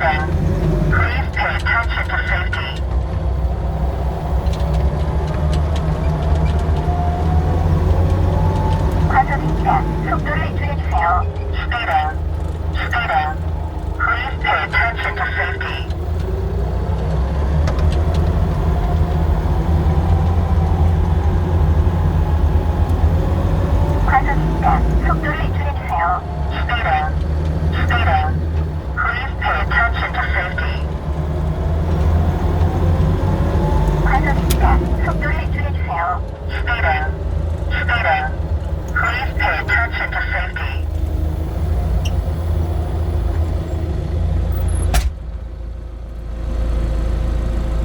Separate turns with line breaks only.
Warning. Please pay attention to safety. 과속입니다. 속도를 줄여주세요. Speeding. Speeding. Please pay attention to safety. 과속입니다. 속도를 줄여주세요. Speeding. Florida.